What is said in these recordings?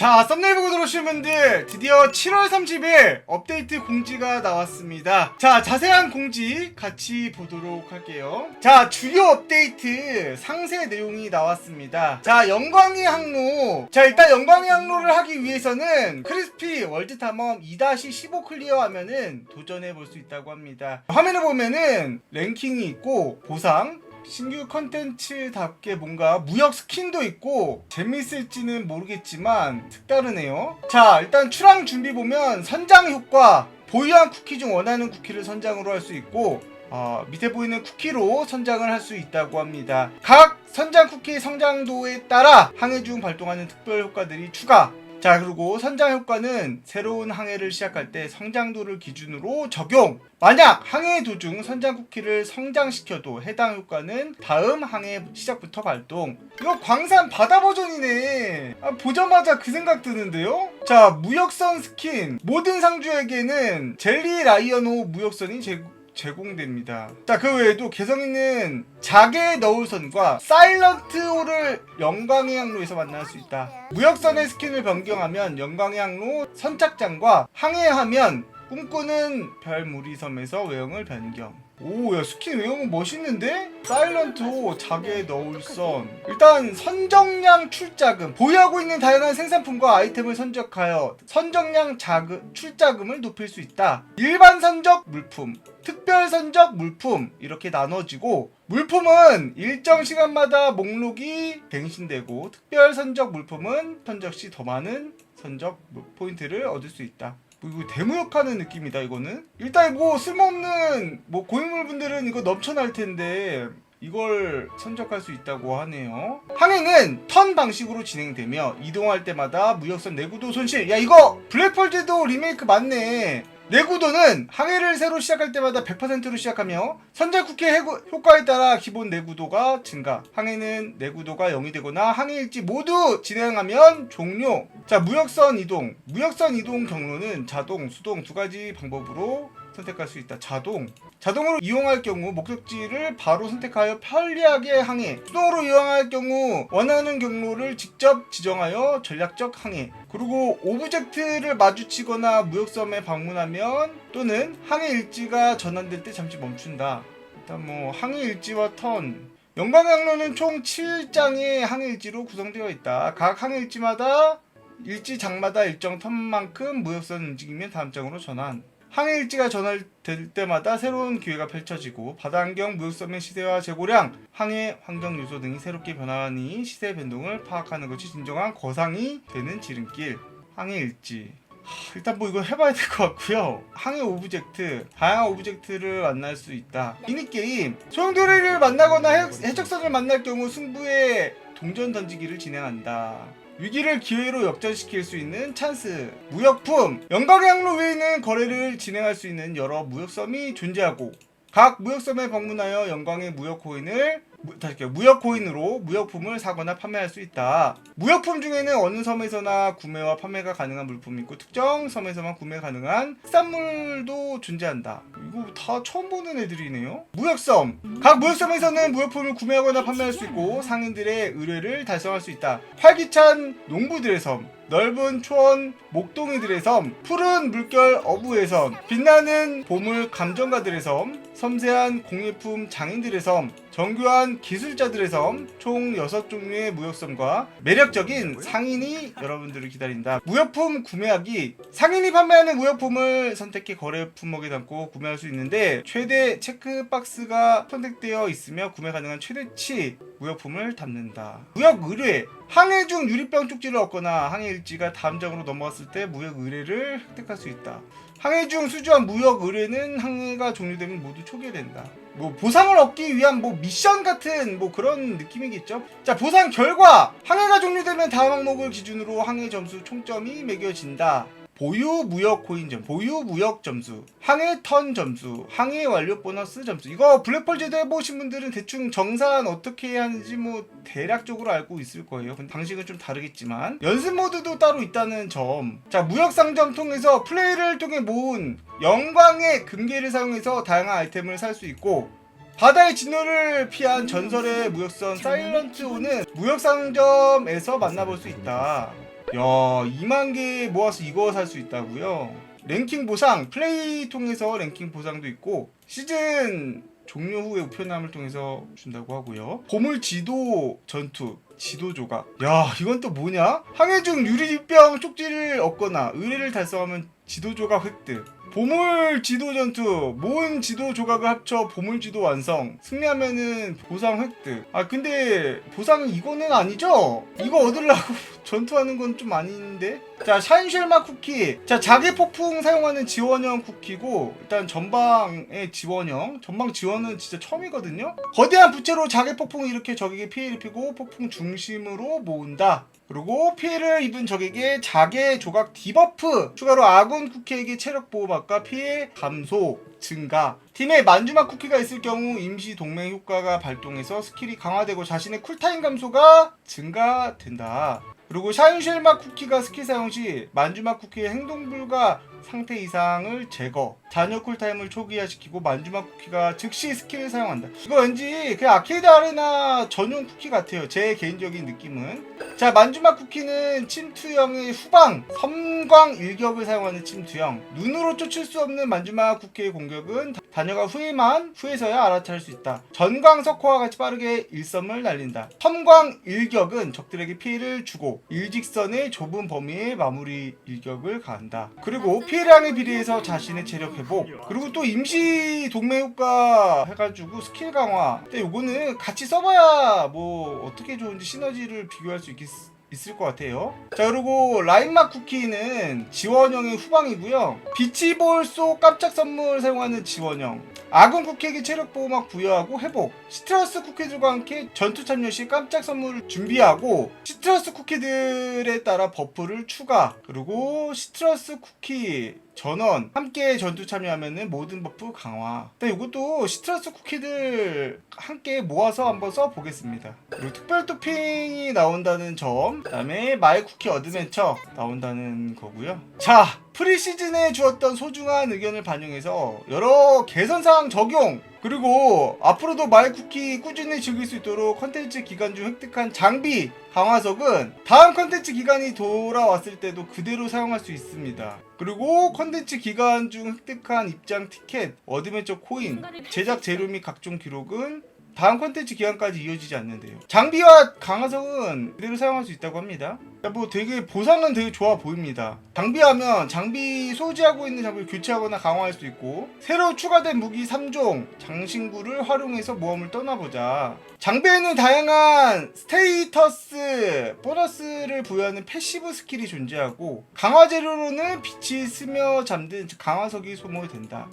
자, 썸네일 보고 들어오신 분들, 드디어 7월 30일 업데이트 공지가 나왔습니다. 자, 자세한 공지 같이 보도록 할게요. 자, 주요 업데이트 상세 내용이 나왔습니다. 자, 영광의 항로. 자, 일단 영광의 항로를 하기 위해서는 크리스피 월드 탐험 2-15 클리어 하면은 도전해 볼 수 있다고 합니다. 화면에 보면은 랭킹이 있고 보상, 신규 컨텐츠답게 뭔가 무역 스킨도 있고 재밌을지는 모르겠지만 특다르네요. 자 일단 출항 준비 보면 선장 효과 보유한 쿠키 중 원하는 쿠키를 선장으로 할 수 있고 어, 밑에 보이는 쿠키로 선장을 할 수 있다고 합니다. 각 선장 쿠키 성장도에 따라 항해 중 발동하는 특별 효과들이 추가. 자 그리고 선장 효과는 새로운 항해를 시작할 때 성장도를 기준으로 적용. 만약 항해 도중 선장 쿠키를 성장시켜도 해당 효과는 다음 항해 시작부터 발동. 이거 광산 바다 버전이네. 아, 보자마자 그 생각 드는데요. 자 무역선 스킨 모든 상주에게는 젤리 라이언호 무역선이 제 제공됩니다. 자, 그 외에도 개성 있는 자개 너울선과 사일런트 호를 영광의 항로에서 만날 수 있다. 무역선의 스킨을 변경하면 영광의 항로 선착장과 항해하면 꿈꾸는 별무리섬에서 외형을 변경. 오, 야, 스킨 외형은 멋있는데? 사일런트 호, 자개 너울선. 일단, 선정량 출자금. 보유하고 있는 다양한 생산품과 아이템을 선적하여 선정량 자금, 출자금을 높일 수 있다. 일반 선적 물품, 특별 선적 물품. 이렇게 나눠지고, 물품은 일정 시간마다 목록이 갱신되고, 특별 선적 물품은 선적 시 더 많은 선적 포인트를 얻을 수 있다. 뭐 이거 대무역하는 느낌이다 이거는. 일단 뭐 쓸모없는 뭐 고인물 분들은 이거 넘쳐날 텐데 이걸 선적할 수 있다고 하네요. 항해는 턴 방식으로 진행되며 이동할 때마다 무역선 내구도 손실. 야 이거 블랙펄즈도 리메이크 맞네 내구도는 항해를 새로 시작할 때마다 100%로 시작하며 선제 해구- 효과에 따라 기본 내구도가 증가. 항해는 내구도가 0이 되거나 항해 일지 모두 진행하면 종료. 자, 무역선 이동. 무역선 이동 경로는 자동, 수동 두 가지 방법으로 선택할 수 있다. 자동. 자동으로 이용할 경우 목적지를 바로 선택하여 편리하게 항해. 수동으로 이용할 경우 원하는 경로를 직접 지정하여 전략적 항해. 그리고 오브젝트를 마주치거나 무역섬에 방문하면 또는 항해 일지가 전환될 때 잠시 멈춘다. 일단 뭐 항해 일지와 턴. 영광의 항로는 총 7장의 항해 일지로 구성되어 있다. 각 항해 일지마다 일지 장마다 일정 턴만큼 무역선 움직이면 다음 장으로 전환. 항해 일지가 전환될 때마다 새로운 기회가 펼쳐지고 바다 환경, 무역섬의 시세와 재고량, 항해 환경 요소 등이 새롭게 변하니 시세 변동을 파악하는 것이 진정한 거상이 되는 지름길. 항해 일지. 하, 일단 뭐 이거 해봐야 될 것 같고요. 항해 오브젝트, 다양한 오브젝트를 만날 수 있다. 미니게임, 소용돌이를 만나거나 해, 해적선을 만날 경우 승부에 동전 던지기를 진행한다. 위기를 기회로 역전시킬 수 있는 찬스. 무역품. 영광의 항로 외에는 거래를 진행할 수 있는 여러 무역섬이 존재하고 각 무역섬에 방문하여 영광의 무역 코인을 무, 다시 할게요. 무역 코인으로 무역품을 사거나 판매할 수 있다. 무역품 중에는 어느 섬에서나 구매와 판매가 가능한 물품이 있고 특정 섬에서만 구매 가능한 특산물도 존재한다. 이거 다 처음 보는 애들이네요. 무역섬. 각 무역섬에서는 무역품을 구매하거나 판매할 수 있고 상인들의 의뢰를 달성할 수 있다. 활기찬 농부들의 섬. 넓은 초원 목동이들의 섬, 푸른 물결 어부의 섬, 빛나는 보물 감정가들의 섬, 섬세한 공예품 장인들의 섬, 정교한 기술자들의 섬, 총 6종류의 무역섬과 매력적인 상인이 여러분들을 기다린다. 무역품 구매하기 상인이 판매하는 무역품을 선택해 거래 품목에 담고 구매할 수 있는데 최대 체크박스가 선택되어 있으며 구매 가능한 최대치 무역품을 담는다. 무역 의뢰 항해 중 유리병 쪽지를 얻거나 항해 일지가 다음 장으로 넘어갔을 때 무역 의뢰를 획득할 수 있다. 항해 중 수주한 무역 의뢰는 항해가 종료되면 모두 초기화된다. 뭐 보상을 얻기 위한 뭐 미션 같은 뭐 그런 느낌이겠죠. 자 보상 결과 항해가 종료되면 다음 항목을 기준으로 항해 점수 총점이 매겨진다. 보유 무역 코인 점, 보유 무역 점수, 항해 턴 점수, 항해 완료 보너스 점수. 이거 블랙펄 제도 해보신 분들은 대충 정산 어떻게 해야 하는지 뭐 대략적으로 알고 있을 거예요. 근데 방식은 좀 다르겠지만 연습 모드도 따로 있다는 점. 자 무역 상점 통해서 플레이를 통해 모은 영광의 금괴를 사용해서 다양한 아이템을 살 수 있고 바다의 진노를 피한 전설의 무역선 사일런트 호는 무역 상점에서 만나볼 수 있다. 야 2만 개 모아서 이거 살 수 있다고요? 랭킹 보상 플레이 통해서 랭킹 보상도 있고 시즌 종료 후에 우편함을 통해서 준다고 하고요. 보물 지도 전투 지도 조각. 야 이건 또 뭐냐? 항해 중 유리병 쪽지를 얻거나 의뢰를 달성하면 지도 조각 획득. 보물 지도 전투 모은 지도 조각을 합쳐 보물 지도 완성. 승리하면은 보상 획득. 아 근데 보상은 이거는 아니죠? 이거 얻으려고 전투하는 건 좀 아닌데? 자 샤인쉘마 쿠키. 자 자기 폭풍 사용하는 지원형 쿠키고 일단 전방의 지원형. 전방 지원은 진짜 처음이거든요? 거대한 부채로 자기 폭풍을 일으켜 적에게 피해 입히고 폭풍 중심으로 모은다 그리고 피해를 입은 적에게 자개 조각 디버프 추가로 아군 쿠키에게 체력 보호막과 피해 감소 증가. 팀에 만주막 쿠키가 있을 경우 임시 동맹 효과가 발동해서 스킬이 강화되고 자신의 쿨타임 감소가 증가된다 그리고 샤인쉘마 쿠키가 스킬 사용 시 만주막 쿠키의 행동 불가 상태 이상을 제거 잔여 쿨타임을 초기화시키고 만주막 쿠키가 즉시 스킬을 사용한다. 이거 왠지 그 아케이드 아레나 전용 쿠키 같아요. 제 개인적인 느낌은. 자 만주막 쿠키는 침투형의 후방 섬광 일격을 사용하는 침투형. 눈으로 쫓을 수 없는 만주막 쿠키의 공격은 다녀가 후에만 후에서야 알아차릴 수 있다. 전광 석호와 같이 빠르게 일섬을 날린다. 섬광 일격은 적들에게 피해를 주고 일직선의 좁은 범위의 마무리 일격을 가한다. 그리고 피해량에 비례해서 자신의 체력 회복 그리고 또 임시 동맹 효과 해가지고 스킬 강화. 근데 요거는 같이 써봐야 뭐 어떻게 좋은지 시너지를 비교할 수 있겠, 있을 것 같아요. 자 그리고 라인막 쿠키는 지원형의 후방이고요. 비치볼 속 깜짝 선물 사용하는 지원형. 아군 쿠키에게 체력 보호막 부여하고 회복. 시트러스 쿠키들과 함께 전투 참여 시 깜짝 선물을 준비하고 시트러스 쿠키들에 따라 버프를 추가. 그리고 시트러스 쿠키 전원 함께 전투 참여하면은 모든 버프 강화. 일단 이것도 시트러스 쿠키들 함께 모아서 한번 써보겠습니다. 그리고 특별 토핑이 나온다는 점, 그다음에 마이 쿠키 어드벤처 나온다는 거고요. 자, 프리시즌에 주었던 소중한 의견을 반영해서 여러 개선사항 적용. 그리고 앞으로도 마이 쿠키 꾸준히 즐길 수 있도록 컨텐츠 기간 중 획득한 장비 강화석은 다음 컨텐츠 기간이 돌아왔을 때도 그대로 사용할 수 있습니다. 그리고 컨텐츠 기간 중 획득한 입장 티켓, 어드벤처 코인, 제작 재료 및 각종 기록은 다음 컨텐츠 기간까지 이어지지 않는데요. 장비와 강화석은 그대로 사용할 수 있다고 합니다. 야, 뭐 되게 보상은 되게 좋아 보입니다. 장비하면 장비 소지하고 있는 장비를 교체하거나 강화할 수 있고 새로 추가된 무기 3종 장신구를 활용해서 모험을 떠나보자. 장비에는 다양한 스테이터스 보너스를 부여하는 패시브 스킬이 존재하고 강화 재료로는 빛이 스며 잠든 강화석이 소모된다.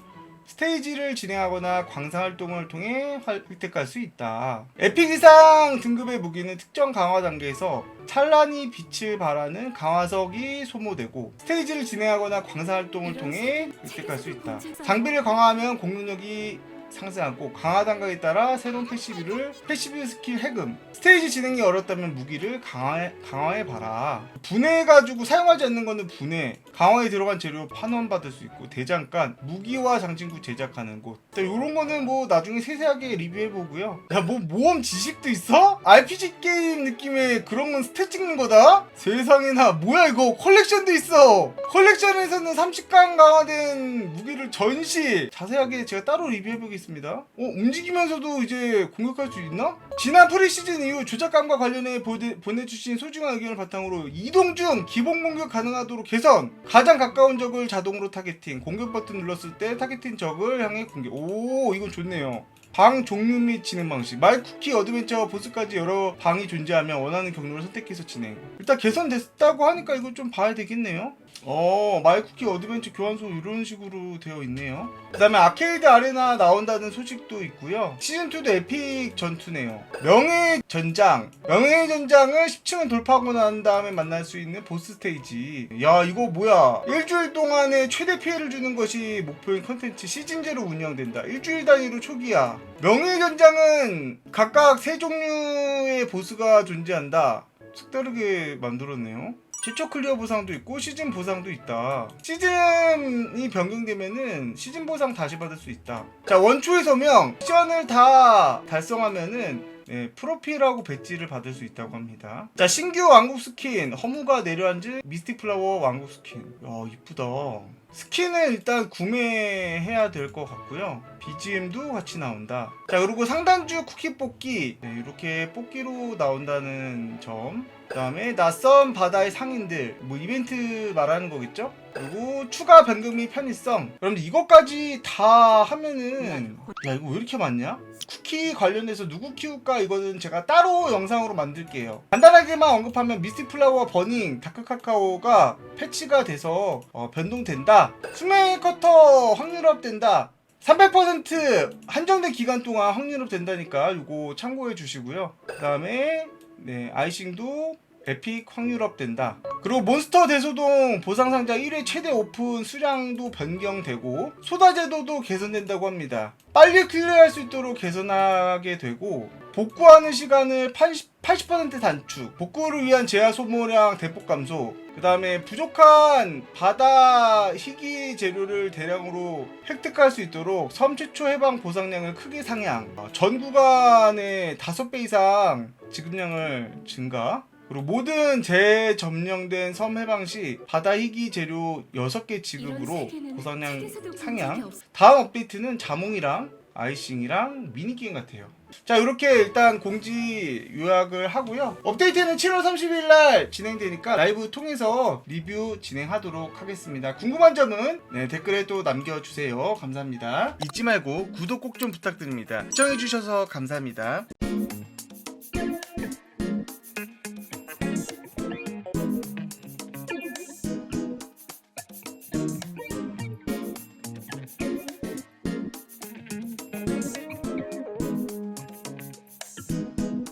스테이지를 진행하거나 광산 활동을 통해 활- 획득할 수 있다. 에픽 이상 등급의 무기는 특정 강화 단계에서 찬란히 빛을 발하는 강화석이 소모되고 스테이지를 진행하거나 광산 활동을 통해 획득할 수 있다. 장비를 강화하면 공격력이 상승하고 강화 단가에 따라 새로운 패시브를 패시브 스킬 해금. 스테이지 진행이 어렵다면 무기를 강화해, 강화해 봐라. 분해해가지고 사용하지 않는 거는 분해. 강화에 들어간 재료 환원 받을 수 있고 대장간 무기와 장신구 제작하는 곳. 이런 거는 뭐 나중에 세세하게 리뷰해 보고요. 야 뭐 모험 지식도 있어? RPG 게임 느낌의 그런 건 스탯 찍는 거다? 세상에나 뭐야 이거? 컬렉션도 있어. 컬렉션에서는 30강 강화된 무기를 전시. 자세하게 제가 따로 리뷰해 보 겠습니다. 어 움직이면서도 이제 공격할 수 있나? 지난 프리시즌 이후 조작감과 관련해 보내, 보내주신 소중한 의견을 바탕으로 이동 중 기본 공격 가능하도록 개선! 가장 가까운 적을 자동으로 타겟팅! 공격 버튼 눌렀을 때 타겟팅 적을 향해 공격 오 이건 좋네요. 방 종류 및 진행 방식! 말 쿠키 어드벤처 보스까지 여러 방이 존재하며 원하는 경로를 선택해서 진행! 일단 개선됐다고 하니까 이거 좀 봐야 되겠네요 어 마이쿠키 어드벤처 교환소 이런 식으로 되어 있네요. 그 다음에 아케이드 아레나 나온다는 소식도 있고요. 시즌2도 에픽 전투네요. 명예 전장. 명예 전장을 10층을 돌파하고 난 다음에 만날 수 있는 보스 스테이지. 야 이거 뭐야? 일주일 동안에 최대 피해를 주는 것이 목표인 컨텐츠 시즌제로 운영된다. 일주일 단위로 초기화 명예 전장은 각각 세 종류의 보스가 존재한다. 색다르게 만들었네요 최초 클리어 보상도 있고 시즌 보상도 있다. 시즌이 변경되면은 시즌 보상 다시 받을 수 있다. 자 원초의 서명 미션을 다 달성하면은 네, 프로필하고 배지를 받을 수 있다고 합니다. 자 신규 왕국 스킨 허무가 내려앉은 미스틱 플라워 왕국 스킨. 야 이쁘다. 스킨은 일단 구매해야 될 것 같고요. BGM도 같이 나온다. 자 그리고 상단주 쿠키 뽑기 네, 이렇게 뽑기로 나온다는 점. 그다음에 낯선 바다의 상인들 뭐 이벤트 말하는 거겠죠? 그리고 추가 변경 및 편의성. 여러분들 이것까지 다 하면은 야 이거 왜 이렇게 많냐? 쿠키 관련해서 누구 키울까 이거는 제가 따로 영상으로 만들게요. 간단하게만 언급하면 미스틱 플라워와 버닝 다크 카카오가 패치가 돼서 어, 변동된다. 수명 커터 확률업 된다. 300% 한정된 기간 동안 확률업 된다니까 이거 참고해 주시고요. 그 다음에 네 아이싱도 에픽 확률업 된다. 그리고 몬스터 대소동 보상 상자 1회 최대 오픈 수량도 변경되고 소다 제도도 개선된다고 합니다. 빨리 클리어할 수 있도록 개선하게 되고 복구하는 시간을 80, 80% 단축, 복구를 위한 제한 소모량 대폭 감소, 그 다음에 부족한 바다 희귀 재료를 대량으로 획득할 수 있도록 섬 최초 해방 보상량을 크게 상향, 어, 전 구간의 5배 이상 지급량을 증가, 그리고 모든 재점령된 섬 해방 시 바다 희귀 재료 6개 지급으로 보상량 상향. 다음 업데이트는 자몽이랑 아이싱이랑 미니게임 같아요. 자 이렇게 일단 공지 요약을 하고요. 업데이트는 7월 30일 날 진행되니까 라이브 통해서 리뷰 진행하도록 하겠습니다. 궁금한 점은 네, 댓글에 또 남겨주세요. 감사합니다. 잊지 말고 구독 꼭 좀 부탁드립니다. 시청해주셔서 감사합니다.